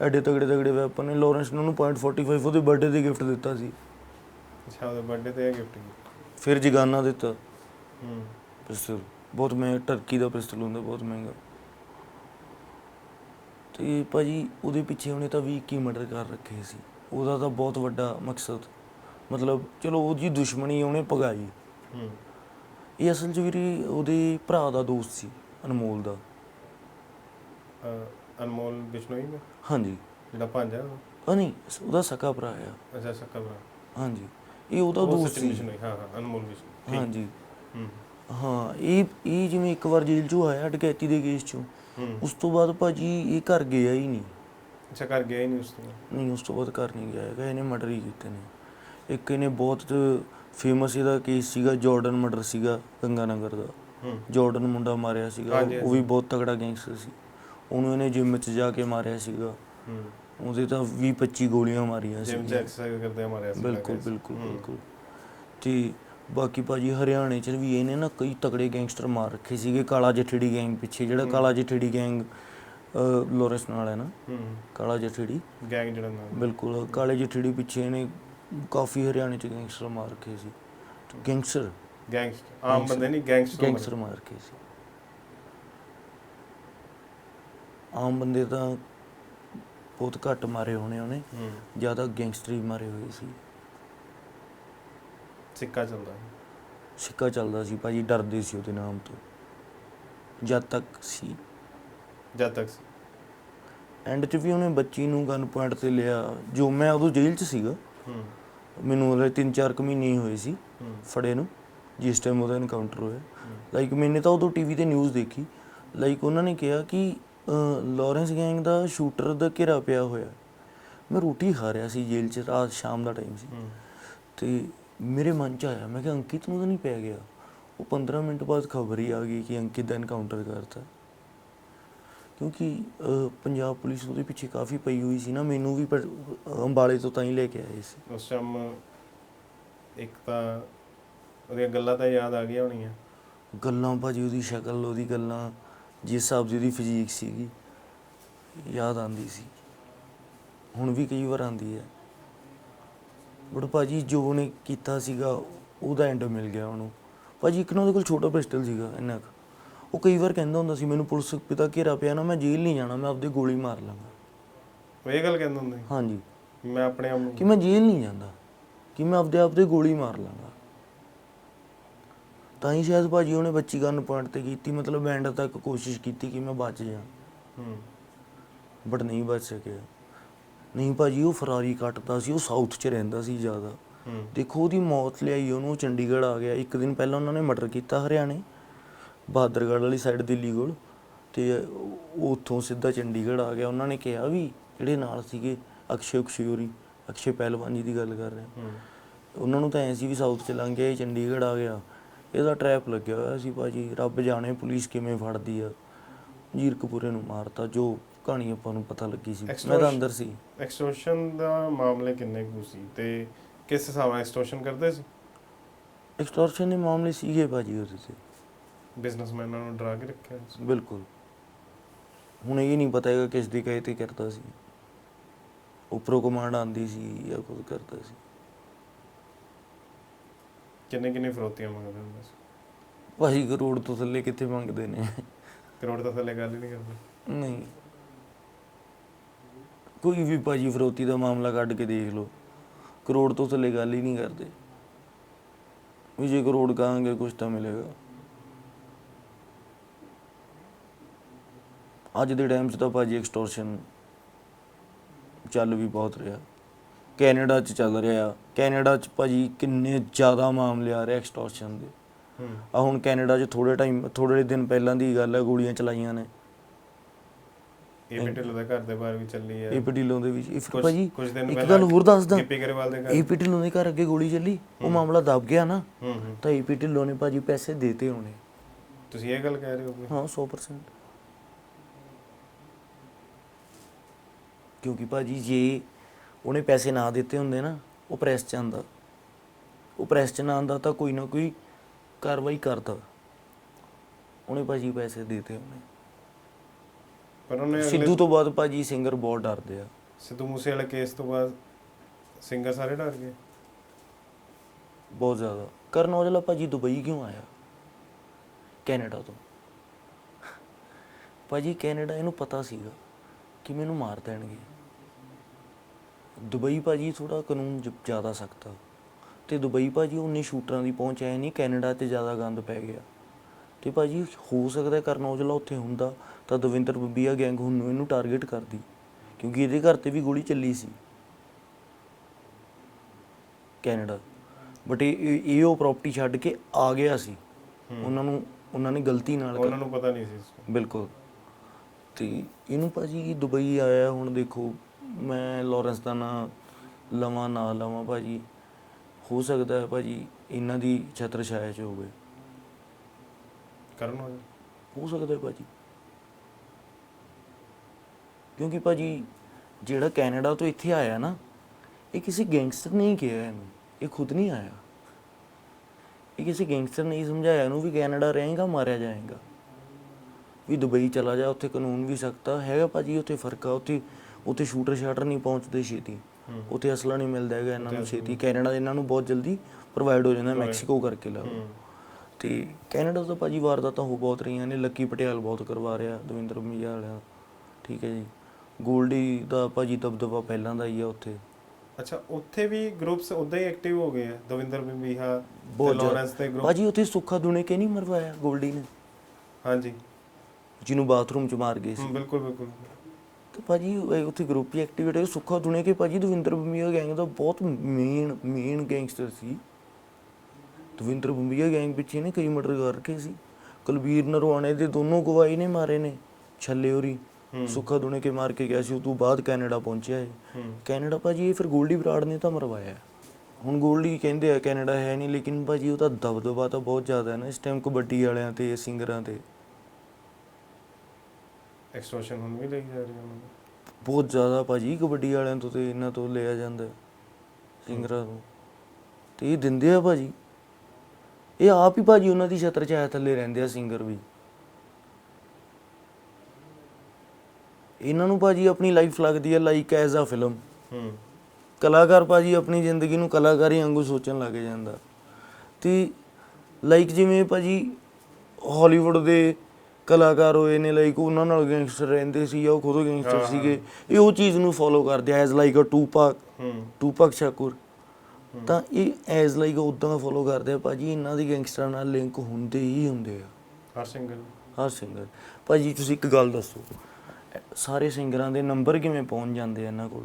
ਐਡੇ ਤਗੜੇ ਤਗੜੇ ਵੈਪਨ ਨੇ। ਲਾਰੈਂਸ ਨੇ ਉਹਨੂੰ .45 ਉਹਦੇ ਬਰਥਡੇ ਤੇ ਗਿਫਟ ਦਿੱਤਾ ਸੀ। ਅੱਛਾ ਉਹਦੇ ਬਰਥਡੇ ਤੇ ਗਿਫਟ ਕੀਤਾ ਫਿਰ ਜਗਾਨਾ ਦਿੱਤਾ। ਹੂੰ। ਪਿਸਟਲ ਬਹੁਤ ਮਹਿੰਗਾ ਟਰਕੀ ਦਾ ਪਿਸਟਲ ਹੁੰਦਾ ਬਹੁਤ ਮਹਿੰਗਾ। ਤੇ ਭਾਜੀ ਉਹਦੇ ਪਿੱਛੇ ਉਹਨੇ ਤਾਂ 20 ਕੀ ਮਰਡਰ ਕਰ ਰੱਖੇ ਸੀ। ਉਹਦਾ ਤਾਂ ਬਹੁਤ ਵੱਡਾ ਮਕਸਦ। ਮਤਲਬ ਚਲੋ ਉਹਦੀ ਦੁਸ਼ਮਣੀ ਉਹਨੇ ਪਗਾਈ ਹੂੰ। ਇਹ ਅਸਲ 'ਚ ਵੀਰੇ ਉਹਦੇ ਭਰਾ ਦਾ ਦੋਸਤ ਸੀ ਅਨਮੋਲ ਦਾ। ਅਹ ਅਨਮੋਲ ਬਿਸ਼ਨੋਈ ਦਾ ਹਾਂਜੀ। ਜਿਹੜਾ ਭਾਂਜਾ ਉਹ? ਆ ਨਹੀਂ ਉਹਦਾ ਸਕਾ ਭਰਾ ਆ। ਅੱਛਾ ਸੱਕਾ ਭਰਾ। ਹਾਂਜੀ। ਇਹ ਉਹਦਾ ਉਹ ਦੋਸਤ ਸਚਿਨ ਸੀ। ਬਿਸ਼ਨੋਈ ਹਾਂ ਹਾਂ ਅਨਮੋਲ ਬਿਸ਼ਨੋਈ। ਠੀਕ। ਹਾਂਜੀ। ਹੂੰ। ਹਾਂ ਇਹ ਇਹ ਜਿਵੇਂ ਇੱਕ ਵਾਰ ਜੇਲ੍ਹ 'ਚੋਂ ਆਇਆ ਡਕੈਤੀ ਦੇ ਕੇਸ 'ਚੋਂ ਹੂੰ। ਉਸ ਤੋਂ ਬਾਅਦ ਭਾਜੀ ਇਹ ਘਰ ਗਿਆ ਹੀ ਨਹੀਂ। ਅੱਛਾ ਕਰ ਗਿਆ ਹੀ ਨਹੀਂ ਉਸ ਤੋਂ। ਨਹੀਂ ਉਸ ਤੋਂ ਬਾਅਦ ਘਰ ਨਹੀਂ ਗਿਆ ਹੈਗਾ ਇਹਨੇ ਮਰਡਰ ਹੀ ਕੀਤੇ ਨੇ। ਇੱਕ ਇਹਨੇ ਬਹੁਤ ਫੇਮਸ ਇਹਦਾ ਕੇਸ ਸੀਗਾ ਜਾਰਡਨ ਮਰਡਰ ਸੀਗਾ ਗੰਗਾਨਗਰ ਦਾ। ਹੂੰ। ਜਾਰਡਨ ਮੁੰਡਾ ਮਾਰਿਆ ਸੀਗਾ ਹਾਂਜੀ, ਉਹ ਵੀ ਬਹੁਤ ਤਗੜਾ ਗੈਂਗਸਟਰ ਸੀ। ਉਹਨੂੰ ਇਹਨੇ ਜਿਮ 'ਚ ਜਾ ਕੇ ਮਾਰਿਆ ਸੀਗਾ। ਹੂੰ। ਉਹਦੇ ਤਾਂ 20 25 ਗੋਲੀਆਂ ਮਾਰੀਆਂ ਸੀ ਜਿਮ ਚ ਐਕਸਰਸਾਈਜ਼ ਕਰਦੇ ਆ ਮਾਰਿਆ ਸੀ ਬਿਲਕੁਲ। ਬਿਲਕੁਲ। ਬਿਲਕੁਲ। ਤੇ ਬਾਕੀ ਭਾਜੀ ਹਰਿਆਣੇ ਚ ਵੀ ਇਹਨੇ ਨਾ ਕਈ ਤਗੜੇ ਗੈਂਗਸਟਰ ਮਾਰ ਰੱਖੇ ਸੀਗੇ ਕਾਲਾ ਜਠੇੜੀ ਗੈਂਗ ਪਿੱਛੇ ਜਿਹੜਾ। ਕਾਲਾ ਜਠੇੜੀ ਗੈਂਗ ਲੋਰੈਂਸ ਨਾਲ ਹੈ ਨਾ? ਹੂੰ। ਕਾਲਾ ਜਠੇੜੀ। ਗੈਂਗ ਜਿਹੜਾ ਨਾਲ। ਬਿਲਕੁਲ ਕਾਲੇ ਜਠੇੜੀ ਪਿੱਛੇ ਇਹਨੇ ਕਾਫੀ ਹਰਿਆਣੇ ਚ ਗੈਂਗਸਟਰ ਮਾਰ ਰੱਖੇ ਸੀ। ਗੈਂਗਸਟਰ ਗੈਂਗਸਟਰ ਆਮ ਬੰਦੇ ਨਹੀਂ ਗੈਂਗਸਟਰ ਗੈਂਗਸਟਰ ਮਾਰ ਰੱਖੇ ਸੀ। ਆਮ ਬੰਦੇ ਤਾਂ ਬਹੁਤ ਘੱਟ ਮਾਰੇ ਹੋਣੇ ਉਹਨੇ ਜ਼ਿਆਦਾ ਗੈਂਗਸਟਰ ਹੀ ਮਾਰੇ ਹੋਏ ਸੀ। ਸਿੱਕਾ ਚੱਲਦਾ। ਸਿੱਕਾ ਚੱਲਦਾ ਸੀ ਭਾਜੀ ਡਰਦੇ ਸੀ ਉਹਦੇ ਨਾਮ ਤੋਂ। ਜਦ ਤੱਕ ਸੀ। ਜਦ ਤੱਕ ਸੀ। ਐਂਡ 'ਚ ਵੀ ਉਹਨੇ ਬੱਚੀ ਨੂੰ ਗਨ ਪੁਆਇੰਟ ਤੇ ਲਿਆ ਜੋ ਮੈਂ ਉਦੋਂ ਜੇਲ੍ਹ 'ਚ ਸੀਗਾ। ਹੂੰ। ਮੈਨੂੰ ਉਹਦੇ 3-4 ਕੁ ਮਹੀਨੇ ਹੀ ਹੋਏ ਸੀ ਫੜੇ ਨੂੰ ਜਿਸ ਟਾਈਮ ਉਹਦਾ ਐਨਕਾਊਂਟਰ ਹੋਇਆ। ਲਾਈਕ ਮੈਨੇ ਤਾਂ ਉਦੋਂ ਟੀਵੀ ਤੇ ਨਿਊਜ਼ ਦੇਖੀ। ਲਾਈਕ ਉਹਨਾਂ ਨੇ ਕਿਹਾ ਕਿ ਲਾਰੈਂਸ ਗੈਂਗ ਦਾ ਸ਼ੂਟਰ ਦਾ ਘੇਰਾ ਪਿਆ ਹੋਇਆ। ਮੈਂ ਰੋਟੀ ਖਾ ਰਿਹਾ ਸੀ ਜੇਲ੍ਹ 'ਚ ਰਾਤ ਸ਼ਾਮ ਦਾ ਟਾਈਮ ਸੀ। ਤੇ ਮੇਰੇ ਮਨ 'ਚ ਆਇਆ ਮੈਂ ਕਿਹਾ ਅੰਕਿਤ ਨੂੰ ਤਾਂ ਨਹੀਂ ਪੈ ਗਿਆ। ਉਹ 15 ਮਿੰਟ ਬਾਅਦ ਖਬਰ ਹੀ ਆ ਗਈ ਕਿ ਅੰਕਿਤ ਦਾ ਐਨਕਾਊਂਟਰ ਕਰਤਾ। ਕਿਉਂਕਿ ਪੰਜਾਬ ਪੁਲਿਸ ਉਹਦੇ ਪਿੱਛੇ ਕਾਫੀ ਪਈ ਹੋਈ ਸੀ ਨਾ ਮੈਨੂੰ ਵੀ ਅੰਬਾਲੇ ਤੋਂ ਤਾਂ ਹੀ ਲੈ ਕੇ ਆਏ ਸੀ। ਉਸ ਟਾਈਮ ਇੱਕ ਤਾਂ ਉਹਦੀਆਂ ਗੱਲਾਂ ਤਾਂ ਯਾਦ ਆ ਗਈਆਂ ਹੋਣੀਆਂ। ਗੱਲਾਂ ਭਾਜੀ ਉਹਦੀ ਸ਼ਕਲ ਉਹਦੀ ਗੱਲਾਂ। ਜਿਸ ਹਿਸਾਬ ਦੀ ਉਹਦੀ ਫਿਜ਼ੀਕ ਸੀਗੀ ਯਾਦ ਆਂਦੀ ਸੀ। ਹੁਣ ਵੀ ਕਈ ਵਾਰ ਆਂਦੀ ਹੈ। ਬਟ ਭਾਜੀ ਜੋ ਉਹਨੇ ਕੀਤਾ ਸੀਗਾ ਉਹਦਾ ਐਂਡ ਮਿਲ ਗਿਆ ਉਹਨੂੰ। ਭਾਜੀ ਇੱਕ ਨਾ ਉਹਦੇ ਕੋਲ ਛੋਟਾ ਪਿਸਟਲ ਸੀਗਾ ਇੰਨਾ ਕੁ। ਉਹ ਕਈ ਵਾਰ ਕਹਿੰਦਾ ਹੁੰਦਾ ਸੀ ਮੈਨੂੰ ਪੁਲਿਸ ਪਿਤਾ ਘੇਰਾ ਪਿਆ ਨਾ ਮੈਂ ਜੇਲ੍ਹ ਨਹੀਂ ਜਾਣਾ ਮੈਂ ਆਪਦੇ ਗੋਲੀ ਮਾਰ ਲਾਂਗਾ। ਉਹ ਇਹ ਗੱਲ ਕਹਿੰਦਾ ਹੁੰਦਾ ਹਾਂਜੀ। ਮੈਂ ਆਪਣੇ ਆਪ ਕਿ ਨੂੰ ਮੈਂ ਜੇਲ੍ਹ ਨਹੀਂ ਜਾਂਦਾ ਕਿ ਮੈਂ ਆਪਦੇ ਆਪ ਦੇ ਗੋਲੀ ਮਾਰ ਲਾਂਗਾ। ਤਾਂ ਹੀ ਸ਼ਾਇਦ ਭਾਜੀ ਉਹਨੇ ਬੱਚੀ ਗਨ ਪੁਆਇੰਟ ਤੇ ਕੀਤੀ ਮਤਲਬ ਐਂਡ ਤੱਕ ਕੋਸ਼ਿਸ਼ ਕੀਤੀ ਕਿ ਮੈਂ ਬਚ ਜਾ ਹੂੰ। ਬਟ ਨਹੀਂ ਬਚ ਸਕਿਆ। ਨਹੀਂ ਭਾਜੀ ਉਹ ਫਰਾਰੀ ਕੱਟਦਾ ਸੀ ਉਹ ਸਾਊਥ 'ਚ ਰਹਿੰਦਾ ਸੀ ਜ਼ਿਆਦਾ। ਦੇਖੋ ਉਹਦੀ ਮੌਤ ਲਿਆਈ ਉਹਨੂੰ ਉਹ ਚੰਡੀਗੜ੍ਹ ਆ ਗਿਆ। ਇੱਕ ਦਿਨ ਪਹਿਲਾਂ ਉਹਨਾਂ ਨੇ ਮਰਡਰ ਕੀਤਾ ਹਰਿਆਣੇ ਬਹਾਦਰਗੜ੍ਹ ਵਾਲੀ ਸਾਈਡ ਦਿੱਲੀ ਕੋਲ। ਤੇ ਉੱਥੋਂ ਸਿੱਧਾ ਚੰਡੀਗੜ੍ਹ ਆ ਗਿਆ। ਉਹਨਾਂ ਨੇ ਕਿਹਾ ਵੀ ਜਿਹੜੇ ਨਾਲ ਸੀਗੇ ਅਕਸ਼ੇ ਉਕਸ਼ਯੋਰੀ ਅਕਸ਼ੇ ਪਹਿਲਵਾਨ ਜੀ ਦੀ ਗੱਲ ਕਰ ਰਹੇ ਹਾਂ। ਉਹਨਾਂ ਨੂੰ ਤਾਂ ਐ ਸੀ ਵੀ ਸਾਊਥ ਚ ਲੰਘ ਗਿਆ ਚੰਡੀਗੜ੍ਹ ਆ ਗਿਆ। ਇਹਦਾ ਟ੍ਰੈਪ ਲੱਗਿਆ ਹੋਇਆ ਸੀ ਭਾਜੀ। ਰੱਬ ਜਾਣੇ ਪੁਲਿਸ ਕਿਵੇਂ ਫੜਦੀ ਆ। ਜੀਰਕਪੁਰੇ ਨੂੰ ਮਾਰਤਾ ਜੋ ਕਹਾਣੀ ਆਪਾਂ ਨੂੰ ਪਤਾ ਲੱਗੀ ਸੀ। ਮੈਂ ਤਾਂ ਅੰਦਰ ਸੀ। ਐਕਸਟੋਰਸ਼ਨ ਦਾ ਮਾਮਲੇ ਕਿੰਨੇ ਕੁ ਸੀ ਤੇ ਕਿਸ ਹਿਸਾਬ ਨਾਲ ਐਕਸਟੋਰਸ਼ਨ ਕਰਦੇ ਸੀ? ਐਕਸਟੋਰਸ਼ਨ ਦੇ ਮਾਮਲੇ ਸੀਗੇ ਭਾਜੀ ਉਹਦੇ ਤੇ। ਬਿਜ਼ਨਸਮੈਨਾਂ ਨੂੰ ਡਰਾ ਕੇ ਰੱਖਿਆ ਸੀ। ਬਿਲਕੁਲ। ਹੁਣ ਇਹ ਨਹੀਂ ਪਤਾ ਹੈਗਾ ਕਿਸ ਦੀ ਕਹੇ ਤੇ ਕਰਦਾ ਸੀ। ਉੱਪਰੋਂ ਕਮਾਂਡ ਆਂਦੀ ਸੀ ਜਾਂ ਕੁਝ ਕਰਦਾ ਸੀ। ਕਿੰਨੇ ਕਿੰਨੇ ਫਰੋਤੀਆਂ ਮੰਗਦੇ ਹੁੰਦੇ ਸੀ ਭਾਜੀ ਕਰੋੜ ਤੋਂ ਥੱਲੇ ਕਿੱਥੇ ਮੰਗਦੇ ਨੇ? ਕਰੋੜ ਤੋਂ ਥੱਲੇ ਗੱਲ ਹੀ ਨਹੀਂ ਕਰਦੇ। ਨਹੀਂ। ਕੋਈ ਵੀ ਭਾਜੀ ਫਰੋਤੀ ਦਾ ਮਾਮਲਾ ਕੱਢ ਕੇ ਦੇਖ ਲਓ। ਕਰੋੜ ਤੋਂ ਥੱਲੇ ਗੱਲ ਹੀ ਨਹੀਂ ਕਰਦੇ। ਵੀ ਜੇ ਕਰੋੜ ਕਹਾਂਗੇ ਕੁਝ ਤਾਂ ਮਿਲੇਗਾ। ਅੱਜ ਦੇ ਟਾਈਮ 'ਚ ਤਾਂ ਭਾਜੀ ਐਕਸਟੋਰਸ਼ਨ ਚੱਲ ਵੀ ਬਹੁਤ ਰਿਹਾ। ਕੈਨੇਡਾ 'ਚ ਚੱਲ ਰਿਹਾ ਕੈਨੇਡਾ 'ਚ ਭਾਜੀ ਕਿੰਨੇ ਜ਼ਿਆਦਾ ਮਾਮਲੇ ਆ ਰਹੇ ਐਕਸਟੋਰਸ਼ਨ ਦੇ। ਆ ਹੁਣ ਕੈਨੇਡਾ 'ਚ ਥੋੜੇ ਟਾਈਮ ਥੋੜੇ ਦਿਨ ਪਹਿਲਾਂ ਦੀ ਗੱਲ ਹੈ ਗੋਲੀਆਂ ਚਲਾਈਆਂ ਨੇ। ਇਹ ਵੀ ਢਿੱਲੋਂ ਦੇ ਘਰ ਦੇ ਬਾਹਰ ਵੀ ਚੱਲੀ ਹੈ ਏਪੀ ਢਿੱਲੋਂ ਦੇ ਵਿੱਚ ਕੁਛ- ਭਾਜੀ ਇੱਕ ਗੱਲ ਹੋਰ ਦੱਸਦਾ ਗਿੱਪੀ ਗਰੇਵਾਲ ਦੇ ਘਰ। ਏਪੀ ਢਿੱਲੋਂ ਦੇ ਘਰ ਅੱਗੇ ਗੋਲੀ ਚੱਲੀ ਉਹ। ਮਾਮਲਾ ਦਬ ਗਿਆ ਨਾ। ਤਾਂ ਏਪੀ ਢਿੱਲੋਂ ਨੇ ਭਾਜੀ ਪੈਸੇ ਦੇਤੇ ਹੋਣੇ। ਤੁਸੀਂ ਇਹ ਗੱਲ ਕਹਿ ਰਹੇ ਹੋ ਹਾਂ 100% ਕਿਉਂਕਿ ਭਾਜੀ ਜੇ ਉਹਨੇ ਪੈਸੇ ਨਾ ਦਿੱਤੇ ਹੁੰਦੇ ਨਾ ਉਹ ਪ੍ਰੈਸ ਚ ਆਂਦਾ ਉਹ ਪ੍ਰੈਸ ਚ ਨਾ ਆਂਦਾ ਤਾਂ ਕੋਈ ਨਾ ਕੋਈ ਕਾਰਵਾਈ ਕਰਦਾ। ਉਹਨੇ ਭਾਜੀ ਪੈਸੇ ਦੇਤੇ ਉਹਨੇ। ਪਰ ਉਹਨੇ ਸਿੱਧੂ ਤੋਂ ਬਾਅਦ ਭਾਜੀ ਸਿੰਗਰ ਬਹੁਤ ਡਰਦੇ ਆ। ਸਿੱਧੂ ਮੂਸੇ ਵਾਲੇ ਕੇਸ ਤੋਂ ਬਾਅਦ ਸਿੰਗਰ ਸਾਰੇ ਡਰ ਗਏ? ਬਹੁਤ ਜ਼ਿਆਦਾ। ਕਰਨ ਔਜਲਾ ਭਾਜੀ ਦੁਬਈ ਕਿਉਂ ਆਇਆ? ਕੈਨੇਡਾ ਤੋਂ। ਭਾਜੀ ਕੈਨੇਡਾ ਇਹਨੂੰ ਪਤਾ ਸੀਗਾ ਕਿ ਮੈਨੂੰ ਮਾਰ ਦੇਣਗੇ। ਦੁਬਈ ਭਾਜੀ ਥੋੜਾ ਕਾਨੂੰਨ ਜ- ਜ਼ਿਆਦਾ ਸਖਤ ਆ। ਤੇ ਦੁਬਈ ਭਾਜੀ ਉਨੇ ਸ਼ੂਟਰਾਂ ਦੀ ਪਹੁੰਚ ਆਇਆ ਨਹੀਂ ਕੈਨੇਡਾ ਤੇ ਜ਼ਿਆਦਾ ਗੰਦ ਪੈ ਗਿਆ। ਤੇ ਭਾਜੀ ਹੋ ਸਕਦਾ ਕਰਨ ਔਜਲਾ ਉੱਥੇ ਹੁੰਦਾ ਤਾਂ ਦਵਿੰਦਰ ਬੱਬੀਆ ਗੈਂਗ ਹੁਣ ਨੂੰ ਇਹਨੂੰ ਟਾਰਗੇਟ ਕਰਦੀ ਕਿਉਂਕਿ ਇਹਦੇ ਘਰ ਤੇ ਵੀ ਗੋਲੀ ਚੱਲੀ ਸੀ। ਕੈਨੇਡਾ। ਬਟ ਇਹ ਇਹ- ਇਹ ਉਹ ਪ੍ਰਾਪਰਟੀ ਛੱਡ ਕੇ ਆ ਗਿਆ ਸੀ। ਉਹਨਾਂ ਨੂੰ ਉਹਨਾਂ ਨੇ ਗਲਤੀ ਨਾਲ ਉਹਨਾਂ ਨੂੰ ਪਤਾ ਨਹੀਂ ਸੀ ਇਸ। ਬਿਲਕੁਲ। ਤੇ ਇਹਨੂੰ ਭਾਜੀ ਦੁਬਈ ਆਇਆ ਹੁਣ ਦੇਖੋ ਮੈਂ ਲਾਰੈਂਸ ਦਾ ਨਾਂ ਲਵਾਂ ਨਾ ਲਵਾਂ ਭਾਜੀ ਹੋ ਸਕਦਾ ਹੈ ਭਾਜੀ ਇਹਨਾਂ ਦੀ ਛਤਰ ਛਾਇਆ ਚ ਹੋਵੇ। ਕਰਨ ਔਜਲਾ ਹੋ ਸਕਦਾ ਹੈ ਭਾਜੀ। ਕਿਉਂਕਿ ਭਾਜੀ ਜਿਹੜਾ ਕੈਨੇਡਾ ਤੋਂ ਇੱਥੇ ਆਇਆ ਨਾ ਇਹ ਕਿਸੇ ਗੈਂਗਸਟਰ ਨੇ ਹੀ ਕਿਹਾ ਇਹਨੂੰ ਇਹ ਖੁਦ ਨਹੀਂ ਆਇਆ। ਇਹ ਕਿਸੇ ਗੈਂਗਸਟਰ ਨੇ ਹੀ ਸਮਝਾਇਆ ਇਹਨੂੰ ਵੀ ਕੈਨੇਡਾ ਰਹੇਗਾ ਮਾਰਿਆ ਜਾਏਗਾ। ਵੀ ਦੁਬਈ ਚਲਾ ਜਾ ਉੱਥੇ ਕਾਨੂੰਨ ਵੀ ਸਖਤਾ ਹੈਗਾ ਭਾਜੀ ਉੱਥੇ ਫ਼ਰਕ ਆ ਉੱਥੇ ਉੱਥੇ ਸ਼ੂਟਰ ਸ਼ਾਟਰ ਨਹੀਂ ਪਹੁੰਚਦੇ ਛੇਤੀ। ਉੱਥੇ ਅਸਲਾ ਨਹੀਂ ਮਿਲਦਾ ਹੈਗਾ ਇਹਨਾਂ ਨੂੰ ਛੇਤੀ। ਕੈਨੇਡਾ ਇਹਨਾਂ ਨੂੰ ਬਹੁਤ ਜਲਦੀ ਪ੍ਰੋਵਾਈਡ ਹੋ ਜਾਂਦਾ ਮੈਕਸੀਕੋ ਕਰਕੇ ਲਾ ਤੇ ਕੈਨੇਡਾ ਤੋਂ ਭਾਜੀ ਵਾਰਦਾਤਾਂ ਹੋ ਬਹੁਤ ਰਹੀਆਂ ਨੇ। ਲੱਕੀ ਪਟਿਆਲ ਬਹੁਤ ਕਰਵਾ ਰਿਹਾ ਦਵਿੰਦਰ ਮੀਆਂ ਵਾਲਿਆਂ ਠੀਕ ਹੈ ਜੀ। ਗੋਲਡੀ ਦਾ ਭਾਜੀ ਦਬਦਬਾ ਪਹਿਲਾਂ ਦਾ ਹੀ ਆ ਉੱਥੇ। ਅੱਛਾ ਉੱਥੇ ਵੀ ਗਰੁੱਪਸ ਉਦਾਂ ਹੀ ਐਕਟਿਵ ਹੋ ਗਏ ਆ? ਦਵਿੰਦਰ ਬਿੰਬੀਹਾ ਤੇ ਲਾਰੈਂਸ ਜ਼ਿਆਦਾ ਗਰੁੱਪ ਭਾਜੀ ਉੱਥੇ ਸੁੱਖਾ ਦੁਨੇ ਕੇ ਨਹੀਂ ਮਰਵਾਇਆ ਗੋਲਡੀ ਨੇ? ਹਾਂਜੀ। ਜਿਹਨੂੰ ਬਾਥਰੂਮ ਚ ਮਾਰ ਗਏ ਸੀ। ਬਿਲਕੁਲ ਬਿਲਕੁਲ। ਤੇ ਭਾਜੀ ਇਹ ਉੱਥੇ ਗਰੁੱਪ ਹੀ ਐਕਟੀਵੇਟ ਹੈ ਸੁੱਖਾ ਦੁਨੇ ਕੇ ਭਾਜੀ ਦਵਿੰਦਰ ਬੰਬੀਆ ਗੈਂਗ ਦਾ ਬਹੁਤ ਮੇਨ ਮੇਨ ਗੈਂਗਸਟਰ ਸੀ। ਦਵਿੰਦਰ ਬੰਬੀਆ ਗੈਂਗ ਪਿੱਛੇ ਨੇ ਕਈ ਮਰਡਰ ਕਰ ਰੱਖੇ ਸੀ। ਕੁਲਬੀਰ ਨਰਵਾਣੇ ਦੇ ਦੋਨੋਂ ਗਵਾਈ ਨੇ ਮਾਰੇ ਨੇ ਛੱਲੇ ਹੋਰੀ। ਸੁੱਖਾ ਦੁਨੇ ਕੇ ਮਾਰ ਕੇ ਗਿਆ ਸੀ ਉਹ ਤੋਂ ਬਾਅਦ ਕੈਨੇਡਾ ਪਹੁੰਚਿਆ ਹੈ ਹੂੰ। ਕੈਨੇਡਾ ਭਾਜੀ ਇਹ ਫਿਰ ਗੋਲਡੀ ਬਰਾੜ ਨੇ ਤਾਂ ਮਰਵਾਇਆ। ਹੁਣ ਗੋਲਡੀ ਕਹਿੰਦੇ ਆ ਕੈਨੇਡਾ ਹੈ ਨਹੀਂ ਲੇਕਿਨ ਭਾਜੀ ਉਹਦਾ ਦਬਦਬਾ ਤਾਂ ਬਹੁਤ ਜ਼ਿਆਦਾ ਹੈ ਨਾ ਇਸ ਟਾਈਮ ਕਬੱਡੀ ਵਾਲਿਆਂ ਤੇ ਸਿੰਗਰਾਂ ਤੇ। ਐਕਸਟੋਰਸ਼ਨ ਹੁਣ ਵੀ ਲਈ ਜਾ ਰਹੀ ਹੈ ਉਹਨਾਂ ਨੂੰ ਬਹੁਤ ਜ਼ਿਆਦਾ ਭਾਜੀ ਕਬੱਡੀ ਵਾਲਿਆਂ ਤੋਂ ਤੇ ਇਹਨਾਂ ਤੋਂ ਲਿਆ ਜਾਂਦਾ ਸਿੰਗਰਾਂ ਤੋਂ। ਤੇ ਇਹ ਦਿੰਦੇ ਆ ਭਾਜੀ। ਇਹ ਆਪ ਹੀ ਭਾਜੀ ਉਹਨਾਂ ਦੀ ਛਤਰ ਛਾਇਆ ਥੱਲੇ ਰਹਿੰਦੇ ਆ ਸਿੰਗਰ ਵੀ। ਇਹਨਾਂ ਨੂੰ ਭਾਜੀ ਆਪਣੀ ਲਾਈਫ ਲੱਗਦੀ ਹੈ ਲਾਈਕ ਐਜ਼ ਅ ਫਿਲਮ ਹੂੰ। ਕਲਾਕਾਰ ਭਾਜੀ ਆਪਣੀ ਜ਼ਿੰਦਗੀ ਨੂੰ ਕਲਾਕਾਰੀ ਵਾਂਗੂ ਸੋਚਣ ਲੱਗ ਜਾਂਦਾ। ਤੇ ਲਾਈਕ ਜਿਵੇਂ ਭਾਜੀ ਹਾਲੀਵੁੱਡ ਦੇ ਕਲਾਕਾਰ ਹੋਏ ਨੇ ਲਾਈਕ ਉਹਨਾਂ ਨਾਲ ਗੈਂਗਸਟਰ ਰਹਿੰਦੇ ਸੀ ਜਾਂ ਉਹ ਖੁਦ ਗੈਂਗਸਟਰ। ਸੀਗੇ ਇਹ ਉਹ ਚੀਜ਼ ਨੂੰ ਫੋਲੋ ਕਰਦੇ ਐਜ਼ ਲਾਈਕ ਅ ਟੂਪਾਕ ਹੂੰ। ਟੂਪਾਕ ਸ਼ਾਕੁਰ ਤਾਂ ਇਹ ਐਜ਼ ਲਾਈਕ ਉਦਾਂ ਫੋਲੋ ਕਰਦੇ ਆ ਭਾਜੀ ਇਹਨਾਂ ਦੀ ਗੈਂਗਸਟਰਾਂ ਨਾਲ ਲਿੰਕ ਹੁੰਦੇ ਹੀ ਹੁੰਦੇ ਆ। ਹਰ ਸਿੰਗਲ ਹਰ ਸਿੰਗਰ ਭਾਜੀ ਤੁਸੀਂ ਇੱਕ ਗੱਲ ਦੱਸੋ ਸਾਰੇ ਸਿੰਗਰਾਂ ਦੇ ਨੰਬਰ ਕਿਵੇਂ ਪਹੁੰਚ ਜਾਂਦੇ ਆ ਇਹਨਾਂ ਕੋਲ?